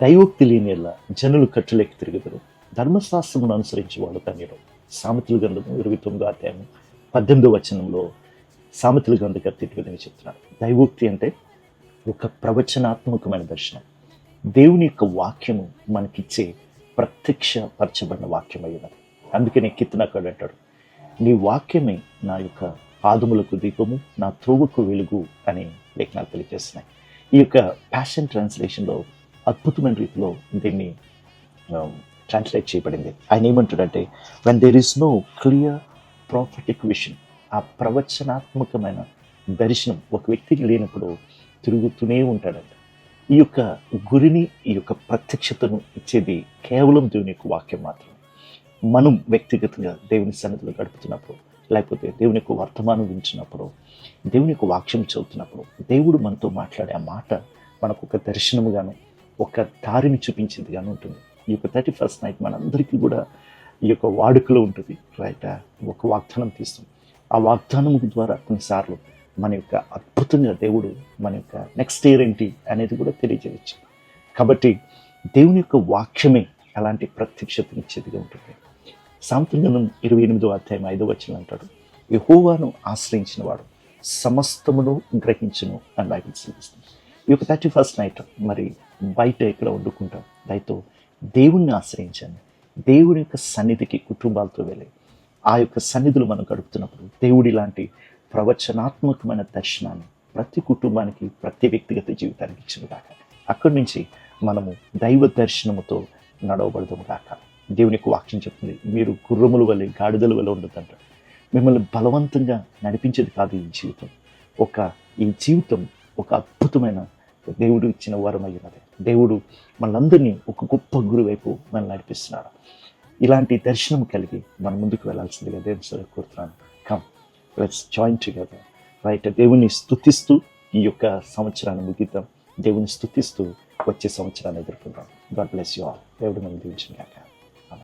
దైవోక్తి లేనిలా జనులు కట్టులేక తిరుగుదరు. ధర్మశాస్త్రమును అనుసరించి వాళ్ళు ధన్యుడు సామెతల గ్రంథము ఇరవై తొమ్మిదో అధ్యాయము పద్దెనిమిదో వచనంలో సామెతల గ్రంథ కత్తి చెప్తున్నారు దైవోక్తి అంటే ఒక ప్రవచనాత్మకమైన దర్శనం. దేవుని యొక్క వాక్యము మనకిచ్చే ప్రత్యక్షపరచబడిన వాక్యం అయి అందుకనే కిత్తనక్కడ అంటాడు. నీ వాక్యమే నా యొక్క పాదములకు దీపము నా త్రోవకు వెలుగు అని లేఖనాలు తెలియజేస్తున్నాయి. ఈ యొక్క ప్యాషన్ ట్రాన్స్లేషన్లో అద్భుతమైన రీతిలో దీన్ని um, ట్రాన్స్లేట్ చేయబడింది. ఆయన ఏమంటాడంటే when there is no clear prophetic vision ఆ ప్రవచనాత్మకమైన దర్శనం ఒక వ్యక్తికి లేనప్పుడు తిరుగుతూనే ఉంటాడంట. ఈ యొక్క గురిని ఈ యొక్క ప్రత్యక్షతను ఇచ్చేది కేవలం దేవుని యొక్క వాక్యం మాత్రమే. మనం వ్యక్తిగతంగా దేవుని సన్నిధిలో గడుపుతున్నప్పుడు లేకపోతే దేవుని యొక్క వర్తమానం వించినప్పుడు దేవుని యొక్క వాక్యం చదువుతున్నప్పుడు దేవుడు మనతో మాట్లాడే ఆ మాట మనకు ఒక దర్శనముగాను ఒక దారిని చూపించేదిగాను ఉంటుంది. ఈ యొక్క థర్టీ ఫస్ట్ నైట్ మనందరికీ కూడా ఈ యొక్క వాడుకలో ఉంటుంది. రైట్? ఒక వాగ్దానం తీస్తాం ఆ వాగ్దానం ద్వారా కొన్నిసార్లు మన యొక్క అద్భుతంగా దేవుడు మన యొక్క నెక్స్ట్ ఇయర్ ఏంటి అనేది కూడా తెలియజేయచ్చు. కాబట్టి దేవుని యొక్క వాక్యమే అలాంటి ప్రత్యక్షతనిచ్చేదిగా ఉంటుంది. సాంతృగంధం ఇరవై ఎనిమిదో అధ్యాయం ఐదో వచ్చిన అంటాడు యహోవాను ఆశ్రయించిన వాడు సమస్తమును గ్రహించును అని బైబిల్ చూపిస్తుంది ఈ యొక్క థర్టీ ఫస్ట్ నైట్ మరి బయట ఇక్కడ వండుకుంటాం? దయతో దేవుణ్ణి ఆశ్రయించండి. దేవుని యొక్క సన్నిధికి కుటుంబాలతో వెళ్ళి ఆ యొక్క సన్నిధులు మనం గడుపుతున్నప్పుడు దేవుడి లాంటి ప్రవచనాత్మకమైన దర్శనాన్ని ప్రతి కుటుంబానికి ప్రతి వ్యక్తిగత జీవితానికి ఇచ్చిన దాకా. అక్కడి నుంచి మనము దైవ దర్శనముతో నడవబడదాము కాక దేవునికి వాక్యం చెప్తుంది మీరు గుర్రముల వల్ల గాడిదల వల్ల ఉండదంట. మిమ్మల్ని బలవంతంగా నడిపించేది కాదు ఈ జీవితం. ఒక ఈ జీవితం ఒక అద్భుతమైన దేవుడు ఇచ్చిన వరం ఉన్నది దేవుడు మనందరినీ ఒక గొప్ప గురువైపు మనం నడిపిస్తున్నాడు. ఇలాంటి దర్శనం కలిగి మనం ముందుకు వెళ్ళాల్సిందిగా దేవుని సరే కోరుతున్నాను. Come let's join together right దేవుని స్థుతిస్తూ ఈ యొక్క సంవత్సరాన్ని ముగిద్దాం. దేవుని స్థుతిస్తూ వచ్చే సంవత్సరాన్ని ఎదుర్కొందాం. గాడ్ బ్లెస్ యూ ఆల్ దేవుడు మనం దీవించిన కాక